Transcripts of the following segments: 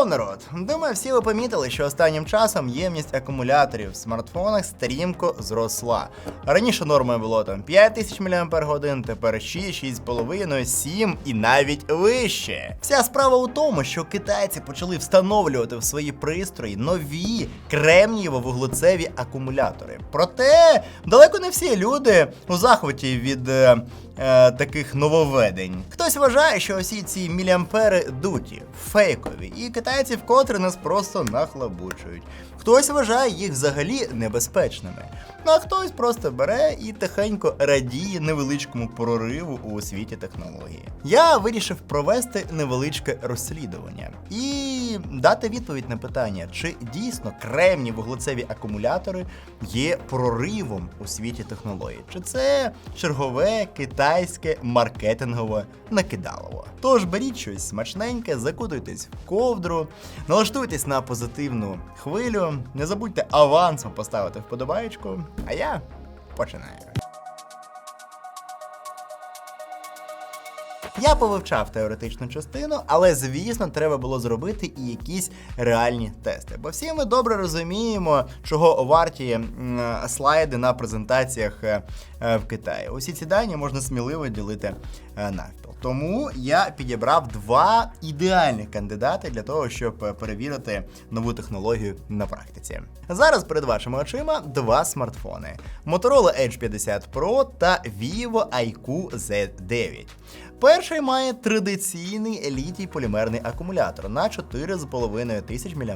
Йоу, народ! Думаю, всі ви помітили, що останнім часом ємність акумуляторів в смартфонах стрімко зросла. Раніше нормою було там 5000 мАч, тепер 6, 6,5, 7 і навіть вище. Вся справа у тому, що китайці почали встановлювати в свої пристрої нові кремнієво-вуглецеві акумулятори. Проте далеко не всі люди у захваті від. Е, таких нововведень. Хтось вважає, що усі ці міліампери дуті, фейкові, і китайці вкотре нас просто нахлабучують. Хтось вважає їх взагалі небезпечними. Ну а хтось просто бере і тихенько радіє невеличкому прориву у світі технології. Я вирішив провести невеличке розслідування і дати відповідь на питання, чи дійсно кремні вуглецеві акумулятори є проривом у світі технологій, чи це чергове китайське маркетингове накидалово. Тож беріть щось смачненьке, закутуйтесь в ковдру, налаштуйтесь на позитивну хвилю, не забудьте авансом поставити вподобаєчку, а я починаю. Я повивчав теоретичну частину, але звісно, треба було зробити і якісь реальні тести. Бо всі ми добре розуміємо, чого варті слайди на презентаціях е, е, в Китаї. Усі ці дані можна сміливо ділити е, навпіл. Тому я підібрав два ідеальних кандидати для того, щоб перевірити нову технологію на практиці. Зараз перед вашими очима два смартфони: Motorola Edge 50 Pro та Vivo IQ Z9. Перший має традиційний літій полімерний акумулятор на 4,5 тисяч мАч,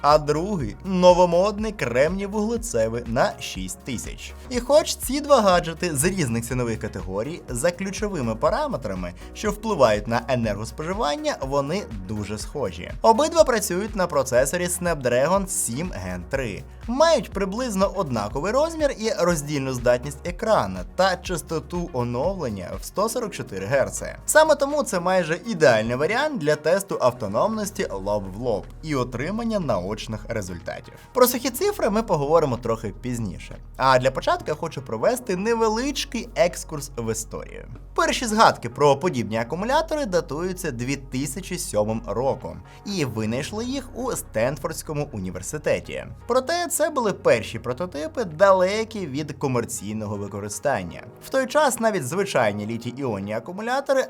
а другий новомодний кремній вуглецевий на 6 тисяч. І хоч ці два гаджети з різних цінових категорій за ключовими параметрами, що впливають на енергоспоживання, вони дуже схожі. Обидва працюють на процесорі Snapdragon 7 Gen 3, мають приблизно однаковий розмір і роздільну здатність екрана та частоту оновлення в 144 Гц. Саме тому це майже ідеальний варіант для тесту автономності лоб в лоб і отримання наочних результатів. Про сухі цифри ми поговоримо трохи пізніше. А для початку я хочу провести невеличкий екскурс в історію. Перші згадки про подібні акумулятори датуються 2007 роком, і винайшли їх у Стенфордському університеті. Проте це були перші прототипи, далекі від комерційного використання. В той час навіть звичайні літій-іонні акумулятори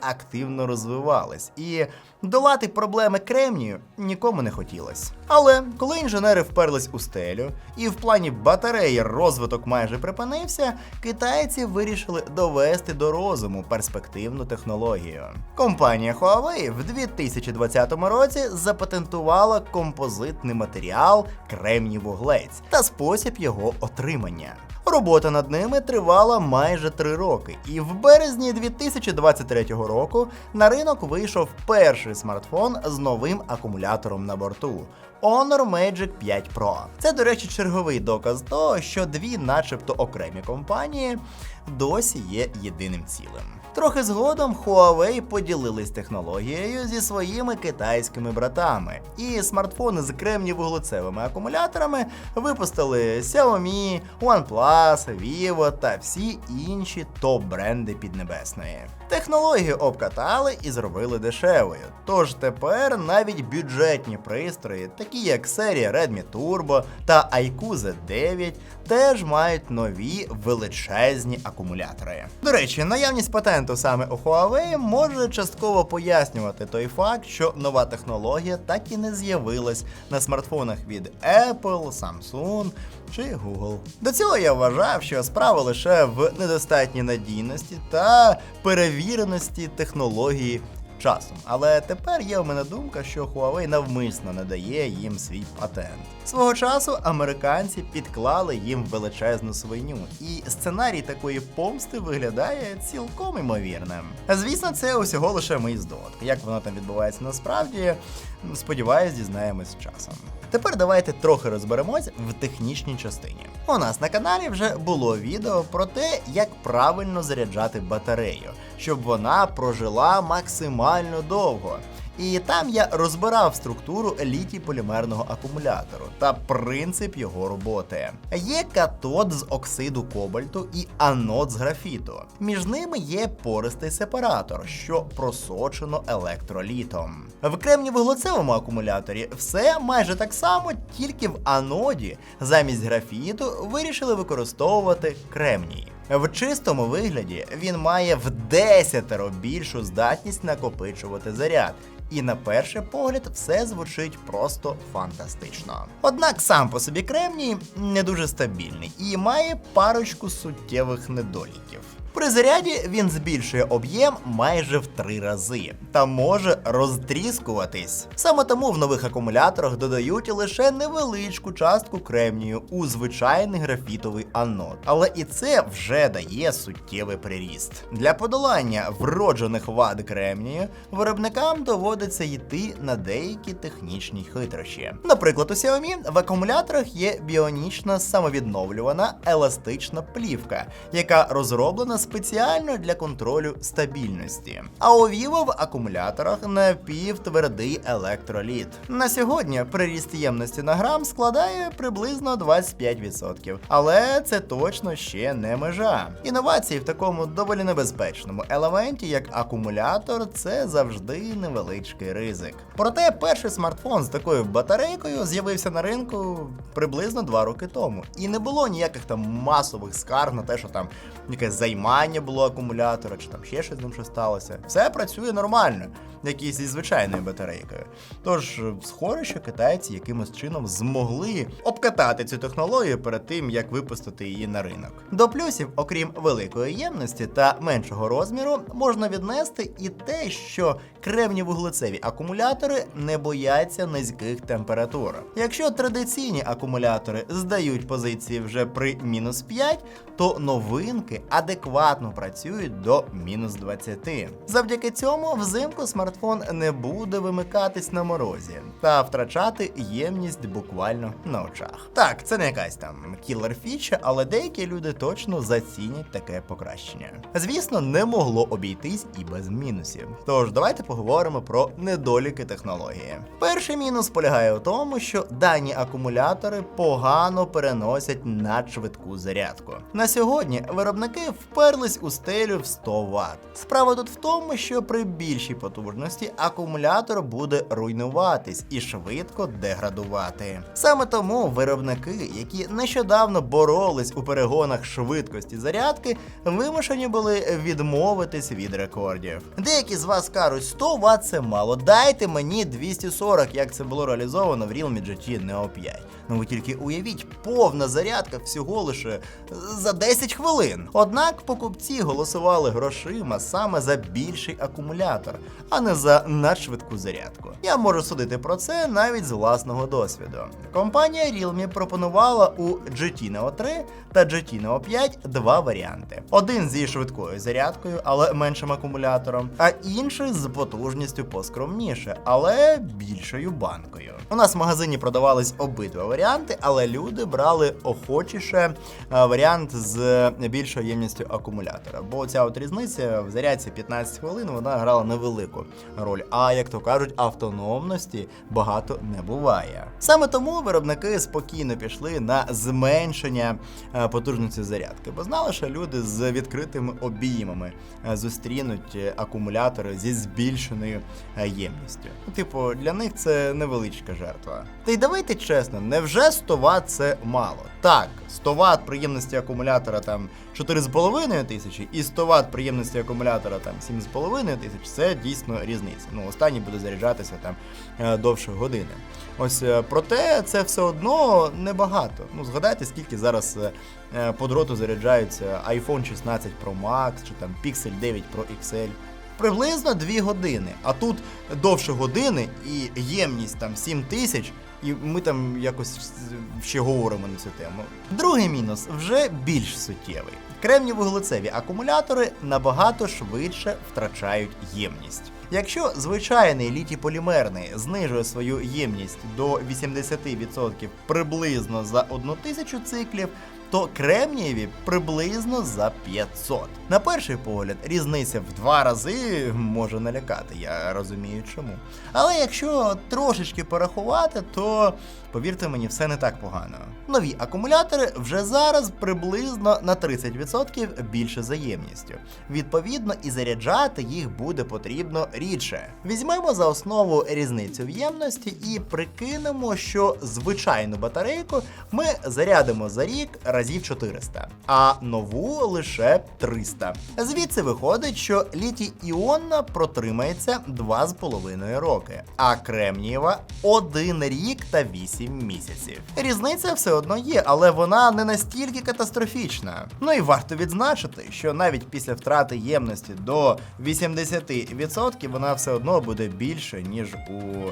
активно розвивались, і долати проблеми кремнію нікому не хотілося. Але коли інженери вперлись у стелю, і в плані батареї розвиток майже припинився, китайці вирішили довести до розуму перспективну технологію. Компанія Huawei в 2020 році запатентувала композитний матеріал кремній вуглець та спосіб його отримання. Робота над ними тривала майже три роки, і в березні 2023 року на ринок вийшов перший смартфон з новим акумулятором на борту. Honor Magic 5 Pro. Це, до речі, черговий доказ того, що дві, начебто, окремі компанії досі є єдиним цілим. Трохи згодом Huawei поділились технологією зі своїми китайськими братами, і смартфони з кремній-вуглецевими акумуляторами випустили Xiaomi, OnePlus, Vivo та всі інші топ-бренди Піднебесної. Технологію обкатали і зробили дешевою. Тож тепер навіть бюджетні пристрої, такі як серія Redmi Turbo та IQ Z9, теж мають нові величезні акумулятори. До речі, наявність патенту саме у Huawei може частково пояснювати той факт, що нова технологія так і не з'явилась на смартфонах від Apple, Samsung чи Google. До цього я вважав, що справа лише в недостатній надійності та перевіреності технології часом. Але тепер є в мене думка, що Huawei навмисно не дає їм свій патент. Свого часу американці підклали їм величезну свиню, і сценарій такої помсти виглядає цілком імовірним. Звісно, це усього лише мої здогадки. Як воно там відбувається насправді, сподіваюсь, дізнаємось часом. Тепер давайте трохи розберемось в технічній частині. У нас на каналі вже було відео про те, як правильно заряджати батарею, щоб вона прожила максимально довго. І там я розбирав структуру літій полімерного акумулятору та принцип його роботи. Є катод з оксиду кобальту і анод з графіту. Між ними є пористий сепаратор, що просочено електролітом. В кремнівуглецевому акумуляторі все майже так само, тільки в аноді замість графіту вирішили використовувати кремній. В чистому вигляді він має в десятеро більшу здатність накопичувати заряд. І на перший погляд все звучить просто фантастично. Однак сам по собі кремній не дуже стабільний і має парочку суттєвих недоліків. При заряді він збільшує об'єм майже в три рази та може розтріскуватись. Саме тому в нових акумуляторах додають лише невеличку частку кремнію у звичайний графітовий анод. Але і це вже дає суттєвий приріст. Для подолання вроджених вад кремнію виробникам доводиться йти на деякі технічні хитрощі. Наприклад, у Xiaomi в акумуляторах є біонічна самовідновлювана еластична плівка, яка розроблена спеціально для контролю стабільності. А у Vivo в акумуляторах напівтвердий електроліт. На сьогодні приріст ємності на грам складає приблизно 25%. Але це точно ще не межа. Інновації в такому доволі небезпечному елементі, як акумулятор, це завжди невеличкий ризик. Проте перший смартфон з такою батарейкою з'явився на ринку приблизно 2 роки тому. І не було ніяких там масових скарг на те, що там якесь займання було акумулятора, чи там ще щось з ним що сталося. Все працює нормально, як і зі звичайною батарейкою. Тож, схоже, що китайці якимось чином змогли обкатати цю технологію перед тим, як випустити її на ринок. До плюсів, окрім великої ємності та меншого розміру, можна віднести і те, що кремнівуглецеві акумулятори не бояться низьких температур. Якщо традиційні акумулятори здають позиції вже при мінус 5, то новинки адекватно працюють до мінус 20. Завдяки цьому взимку смартфон не буде вимикатись на морозі та втрачати ємність буквально на очах. Так, це не якась там кілер фіча, але деякі люди точно зацінять таке покращення. Звісно, не могло обійтись і без мінусів. Тож давайте поговоримо про недоліки технології. Перший мінус полягає у тому, що дані акумулятори погано переносять надшвидку зарядку. На сьогодні виробники вперлись у стелю в 100 Вт. Справа тут в тому, що при більшій потужності акумулятор буде руйнуватись і швидко деградувати. Саме тому виробники, які нещодавно боролись у перегонах швидкості зарядки, вимушені були відмовитись від рекордів. Деякі з вас кажуть, 100 Вт це мало. Дайте мені 240, як це було реалізовано в Realme GT Neo 5. Ну ви тільки уявіть, повна зарядка всього лише за 10 хвилин. Однак покупці голосували грошима саме за більший акумулятор, а не за надшвидку зарядку. Я можу судити про це навіть з власного досвіду. Компанія Realme пропонувала у GT Neo 3 та GT Neo 5 два варіанти: один зі швидкою зарядкою, але меншим акумулятором, а інший з потужністю поскромніше, але більшою банкою. У нас в магазині продавались обидва варіанти, але люди брали охочіше е, варіант з більшою ємністю акумулятора. Бо ця от різниця в зарядці 15 хвилин вона грала невелику роль. А як то кажуть, автономності багато не буває. Саме тому виробники спокійно пішли на зменшення е, потужності зарядки, бо знали, що люди з відкритими обіймами е, зустрінуть акумулятори зі збільшеною ємністю. Типу, для них це невеличка жертва. Та й давайте чесно, невже 100 Вт це мало? Так, 100 Вт приємності акумулятора там 4,5 тисячі і 100 Вт приємності акумулятора там 7,5 тисяч це дійсно різниця. Ну, останній буде заряджатися там е, довше години. Ось е, проте це все одно небагато. Ну, згадайте, скільки зараз е, по дроту заряджаються iPhone 16 Pro Max чи там Pixel 9 Pro XL. Приблизно 2 години. А тут довше години і ємність там 7 тисяч, і ми там якось ще говоримо на цю тему. Другий мінус вже більш суттєвий. Кремнівуглецеві акумулятори набагато швидше втрачають ємність. Якщо звичайний літій полімерний знижує свою ємність до 80% приблизно за 1000 циклів, то кремнієві приблизно за 500. На перший погляд, різниця в два рази може налякати, я розумію чому. Але якщо трошечки порахувати, то повірте мені, все не так погано. Нові акумулятори вже зараз приблизно на 30% більше за ємністю. Відповідно, і заряджати їх буде потрібно рідше. Візьмемо за основу різницю в ємності і прикинемо, що звичайну батарейку ми зарядимо за рік разів 400, а нову лише 300. Звідси виходить, що літій іонна протримається 2,5 роки, а кремнієва 1 рік та 8 місяців. Різниця все одно є, але вона не настільки катастрофічна. Ну і варто відзначити, що навіть після втрати ємності до 80% вона все одно буде більше, ніж у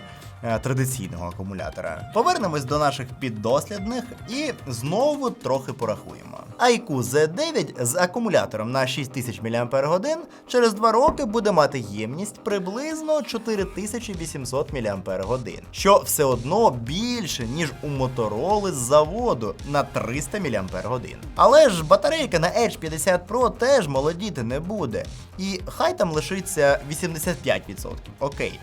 традиційного акумулятора. Повернемось до наших піддослідних і знову трохи порахуємо. IQ Z9 з акумулятором на 6000 мАч через 2 роки буде мати ємність приблизно 4800 мАч, що все одно більше, ніж у Мотороли з заводу на 300 мАч. Але ж батарейка на Edge 50 Pro теж молодіти не буде. І хай там лишиться 85%. Окей.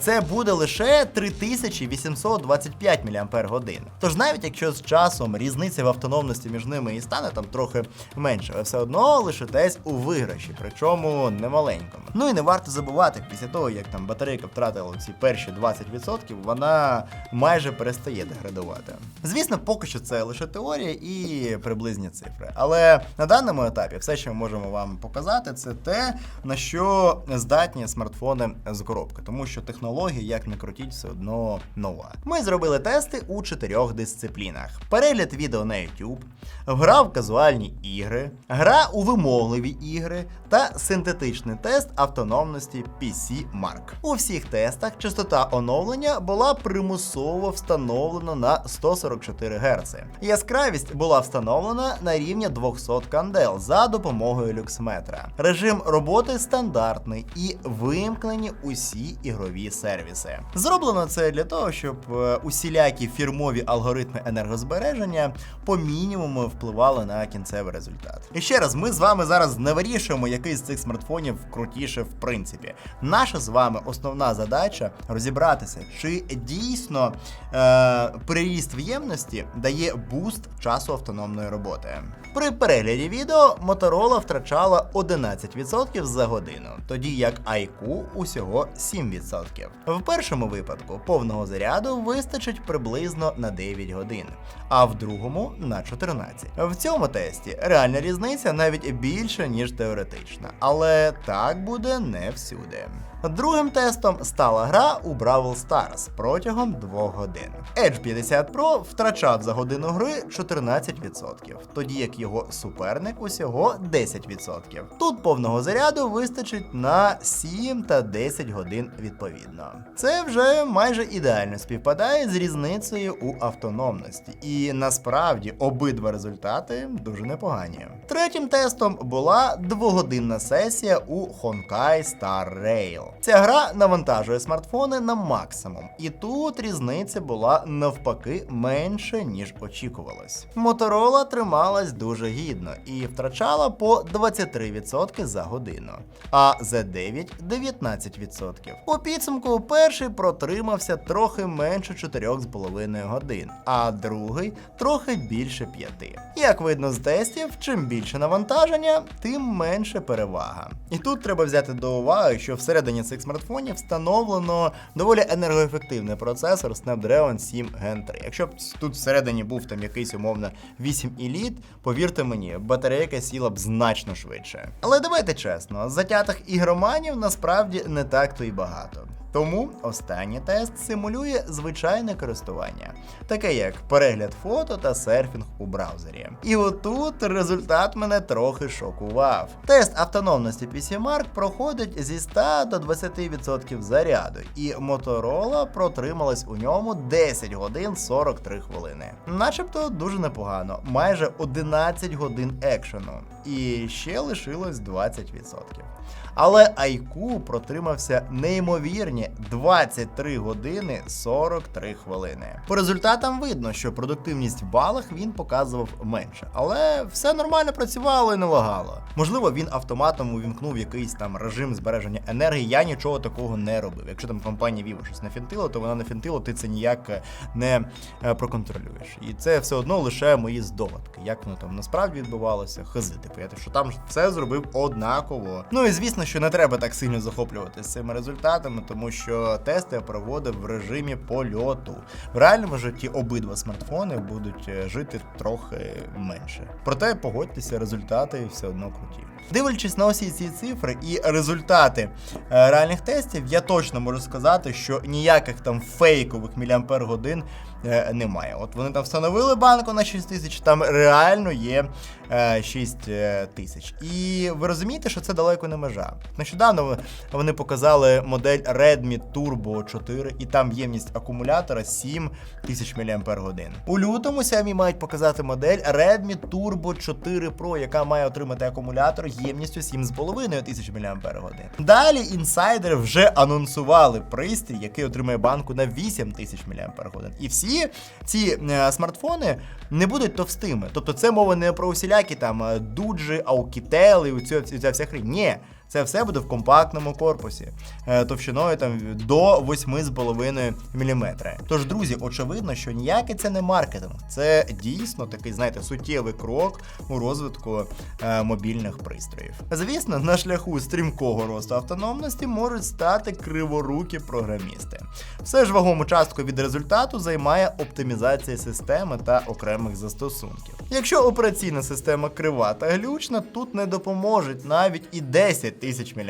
Це буде лише 3825 мАч. Тож навіть якщо з часом різниця в автономності між ними і стане там трохи менше, ви все одно лишитесь у виграші, причому немаленькому. Ну і не варто забувати, після того як там батарейка втратила ці перші 20%, вона майже перестає деградувати. Звісно, поки що це лише теорія і приблизні цифри. Але на даному етапі все, що ми можемо вам показати, це те, на що здатні смартфони з коробки, тому що технологія, як не крутіть, все одно нова. Ми зробили тести у чотирьох дисциплінах: перегляд відео на YouTube, гра в казуальні ігри, гра у вимогливі ігри та синтетичний тест автономності PC Mark. У всіх тестах частота оновлення була примусово встановлена на 144 Гц. Яскравість була встановлена на рівні 200 кандел за допомогою люксметра. Режим роботи стандартний і вимкнені усі ігрові сервіси. Зроблено це для того, щоб е, усілякі фірмові алгоритми енергозбереження по мінімуму впливали на кінцевий результат. І ще раз, ми з вами зараз не вирішуємо, який з цих смартфонів крутіше в принципі. Наша з вами основна задача розібратися, чи дійсно е, переріст в ємності дає буст часу автономної роботи. При перегляді відео Motorola втрачала 11% за годину, тоді як IQ усього 7%. В першому випадку повного заряду вистачить приблизно на 9 годин, а в другому на 14. В цьому тесті реальна різниця навіть більша, ніж теоретична, але так буде не всюди. Другим тестом стала гра у Brawl Stars протягом 2 годин. Edge 50 Pro втрачав за годину гри 14%, тоді як його суперник усього 10%. Тут повного заряду вистачить на 7 та 10 годин відповідно. Це вже майже ідеально співпадає з різницею у автономності, і насправді обидва результати дуже непогані. Третім тестом була двогодинна сесія у Honkai Star Rail. Ця гра навантажує смартфони на максимум, і тут різниця була навпаки менше, ніж очікувалось. Моторола трималась дуже гідно і втрачала по 23% за годину, а Z9 19%. У підсумку перший протримався трохи менше 4,5 годин, а другий трохи більше 5. Як видно з тестів, чим більше навантаження, тим менше перевага. І тут треба взяти до уваги, що всередині цих смартфонів встановлено доволі енергоефективний процесор Snapdragon 7 Gen 3. Якщо б тут всередині був там якийсь умовно 8 Elite, повірте мені, батарейка сіла б значно швидше. Але давайте чесно, затятих ігроманів насправді не так то й багато. Тому останній тест симулює звичайне користування, таке як перегляд фото та серфінг у браузері. І отут результат мене трохи шокував. Тест автономності PCMark проходить зі 100 до 20% заряду, і Motorola протрималась у ньому 10 годин 43 хвилини. Начебто дуже непогано, майже 11 годин екшену, і ще лишилось 20%. Але IQ протримався неймовірні навантаженні 23 години 43 хвилини. По результатам видно, що продуктивність в балах він показував менше, але все нормально працювало і не лагало. Можливо, він автоматом увімкнув якийсь там режим збереження енергії. Я нічого такого не робив. Якщо там компанія Vivo щось нафінтила, то вона нафінтила, ти це ніяк е, не е, проконтролюєш. І це все одно лише мої здогадки. Як воно там насправді відбувалося, хази, типу, я те, що там все зробив однаково. Ну і звісно, що не треба так сильно захоплюватися цими результатами, тому що тести я проводив в режимі польоту. В реальному житті обидва смартфони будуть е, жити трохи менше. Проте погодьтеся, результати все одно круті. Дивлячись на усі ці цифри і результати е, реальних тестів, я точно можу сказати, що ніяких там фейкових міліампер годин е, немає. От вони там встановили банку на 6 тисяч, там реально є е, 6 е, тисяч. І ви розумієте, що це далеко не межа. Нещодавно вони показали модель Redmi Turbo 4, і там ємність акумулятора 7 тисяч мАч. У лютому Xiaomi мають показати модель Redmi Turbo 4 Pro, яка має отримати акумулятор ємністю 7,5 тисяч мАч. Далі інсайдери вже анонсували пристрій, який отримає банку на 8 тисяч мАч. І всі ці е, смартфони не будуть товстими. Тобто це мова не про усілякі там е, дуджі, аукітели, і ця, вся хрень. Ні. Це все буде в компактному корпусі, е, товщиною там до 8,5 мм. Тож, друзі, очевидно, що ніякий це не маркетинг, це дійсно такий, знаєте, суттєвий крок у розвитку е, мобільних пристроїв. Звісно, на шляху стрімкого росту автономності можуть стати криворукі програмісти. Все ж вагому частку від результату займає оптимізація системи та окремих застосунків. Якщо операційна система крива та глючна, тут не допоможуть навіть і 10 тисяч мАч.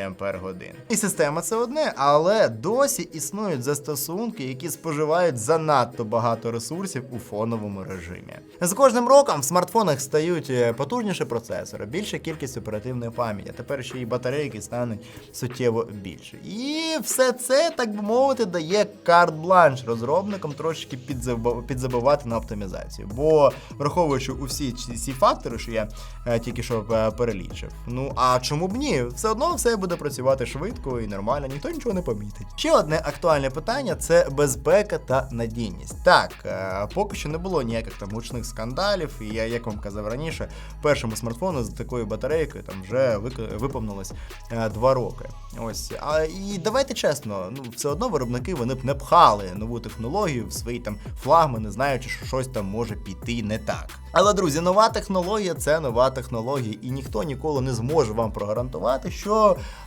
І система це одне, але досі існують застосунки, які споживають занадто багато ресурсів у фоновому режимі. З кожним роком в смартфонах стають е, потужніші процесори, більша кількість оперативної пам'яті, тепер ще й батарейки стануть суттєво більше. І все це, так би мовити, дає карт-бланш розробникам підзаба- підзабивати на оптимізацію. Бо враховуючи усі ці ці фактори, що я е, тільки що е, перелічив. Ну а чому б ні? Все одно все буде працювати швидко і нормально, ніхто нічого не помітить. Ще одне актуальне питання це безпека та надійність. Так, е, поки що не було ніяких там гучних скандалів, і я, як вам казав раніше, першому смартфону з такою батарейкою там вже виповнилось е, два роки. Ось. А і давайте чесно, ну все одно виробники вони б не пхали нову технологію в свої там флагмани, знаючи, що щось там може піти не так. Але друзі, нова технологія це нова технологія, і ніхто ніколи не зможе вам прогарантувати, що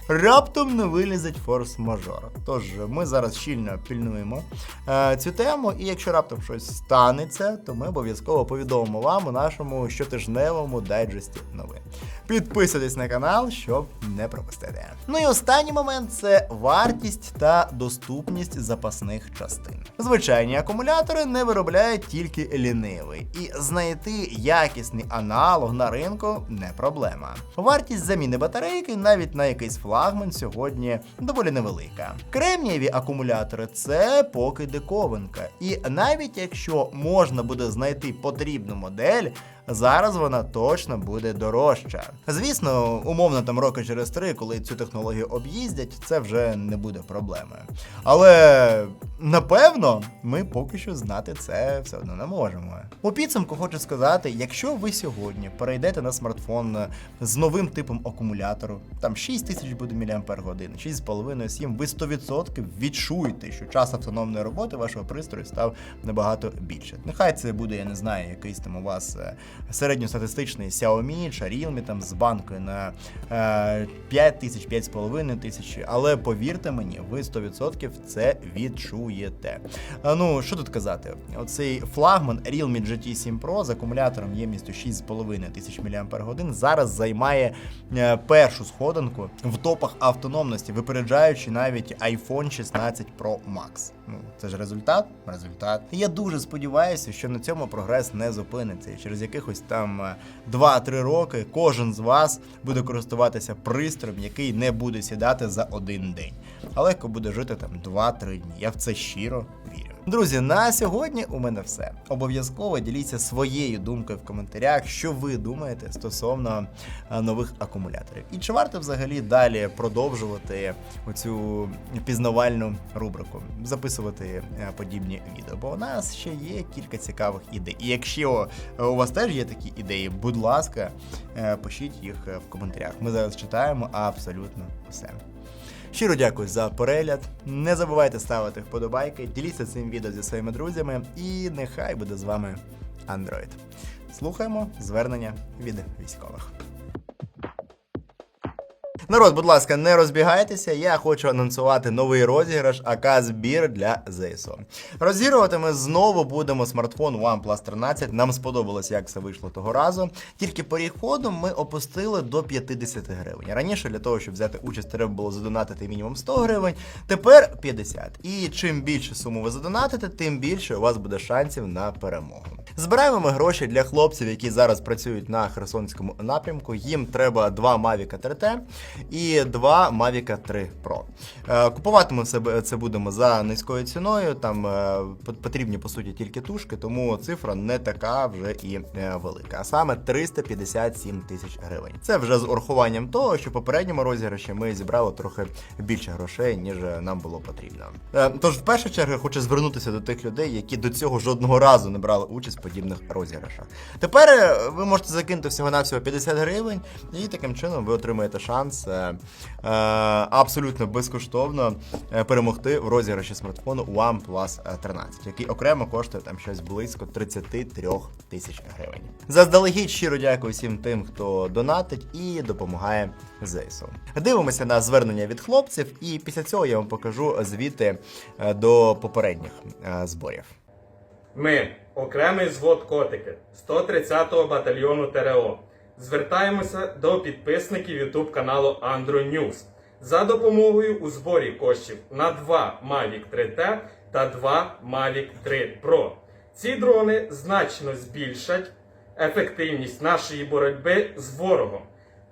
раптом не вилізить форс-мажор. Тож ми зараз щільно пільнуємо е, цю тему, і якщо раптом щось станеться, то ми обов'язково повідомимо вам у нашому щотижневому дайджесті новин. Підписуйтесь на канал, щоб не пропустити. Ну і останній момент це вартість та доступність запасних частин. Звичайні акумулятори не виробляє тільки лінивий, і знайти якісний аналог на ринку не проблема. Вартість заміни батарейки навіть на якийсь флагман сьогодні доволі невелика. Кремнієві акумулятори це поки диковинка, і навіть якщо можна буде знайти потрібну модель. Зараз вона точно буде дорожча. Звісно, умовно там роки через три, коли цю технологію об'їздять, це вже не буде проблемою. Але напевно, ми поки що знати це все одно не можемо. У підсумку хочу сказати: якщо ви сьогодні перейдете на смартфон з новим типом акумулятору, там 6 тисяч буде мАч, 6,5, 7, ви 100% відчуєте, що час автономної роботи вашого пристрою став набагато більше. Нехай це буде, я не знаю, якийсь там у вас е, середньостатистичний Xiaomi чи Realme там з банкою на е, 5 тисяч, 5,5 тисяч, але повірте мені, ви 100% це відчуєте. А, ну, що тут казати? Оцей флагман Realme GT 7 Pro з акумулятором ємністю 6,5 тисяч мАч зараз займає е, першу сходинку в топах автономності, випереджаючи навіть iPhone 16 Pro Max. Ну, це ж результат? Результат. Я дуже сподіваюся, що на цьому прогрес не зупиниться. І через якихось там е, 2-3 роки кожен з вас буде користуватися пристроєм, який не буде сідати за один день, а легко буде жити там 2-3 дні. Я в це щиро вірю. Друзі, на сьогодні у мене все. Обов'язково діліться своєю думкою в коментарях, що ви думаєте стосовно е, нових акумуляторів. І чи варто взагалі далі продовжувати оцю пізнавальну рубрику, записувати е, подібні відео? Бо у нас ще є кілька цікавих ідей. І якщо е, у вас теж є такі ідеї, будь ласка, пишіть їх в коментарях. Ми зараз читаємо абсолютно все. Щиро дякую за перегляд. Не забувайте ставити вподобайки, діліться цим відео зі своїми друзями, і нехай буде з вами Android. Слухаємо звернення від військових. Народ, будь ласка, не розбігайтеся. Я хочу анонсувати новий розіграш АК збір для ЗСУ. Розігрувати ми знову будемо смартфон OnePlus 13. Нам сподобалось, як це вийшло того разу. Тільки переходом ми опустили до 50 гривень. Раніше для того, щоб взяти участь, треба було задонатити мінімум 100 гривень. Тепер 50. І чим більше суму ви задонатите, тим більше у вас буде шансів на перемогу. Збираємо ми гроші для хлопців, які зараз працюють на Херсонському напрямку. Їм треба два Mavic 3T і два Mavic 3 Pro. Е, Купувати ми це будемо за низькою ціною. Там е, потрібні по суті тільки тушки, тому цифра не така вже і е, велика. А саме 357 тисяч гривень. Це вже з урахуванням того, що в попередньому розіграші ми зібрали трохи більше грошей, ніж нам було потрібно. Тож, в першу чергу, хочу звернутися до тих людей, які до цього жодного разу не брали участь в подібних розіграшах. Тепер ви можете закинути всього-навсього 50 гривень, і таким чином ви отримаєте шанс е, е, абсолютно безкоштовно е, перемогти в розіграші смартфону OnePlus 13, який окремо коштує там щось близько 33 тисяч гривень. Заздалегідь щиро дякую всім тим, хто донатить і допомагає ЗСУ. Дивимося на звернення від хлопців, і після цього я вам покажу звіти е, до попередніх зборів. Ми, окремий звод котики 130-го батальйону ТРО, звертаємося до підписників YouTube каналу Andro News за допомогою у зборі коштів на 2 Mavic 3T та 2 Mavic 3 Pro. Ці дрони значно збільшать ефективність нашої боротьби з ворогом.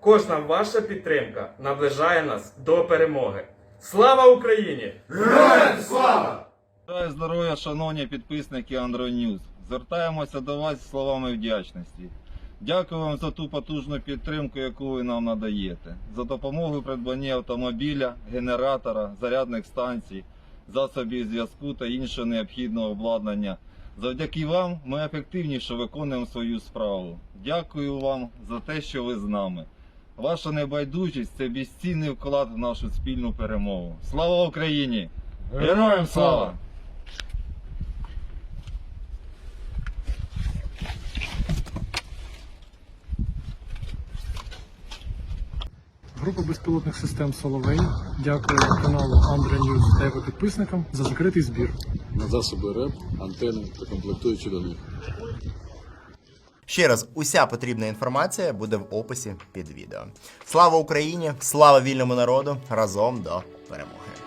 Кожна ваша підтримка наближає нас до перемоги. Слава Україні! Бажаю здоров'я, шановні підписники Android News. Звертаємося до вас з словами вдячності. Дякую вам за ту потужну підтримку, яку ви нам надаєте, за допомогу в придбанні автомобіля, генератора, зарядних станцій, засобів зв'язку та іншого необхідного обладнання. Завдяки вам ми ефективніше виконуємо свою справу. Дякую вам за те, що ви з нами. Ваша небайдужість це безцінний вклад в нашу спільну перемогу. Слава Україні! Героям слава! Група безпілотних систем Соловей дякую каналу Андре Ньюз та його підписникам за закритий збір. на засоби РЕП, антени та комплектуючі до них. Ще раз, уся потрібна інформація буде в описі під відео. Слава Україні! Слава вільному народу! Разом до перемоги!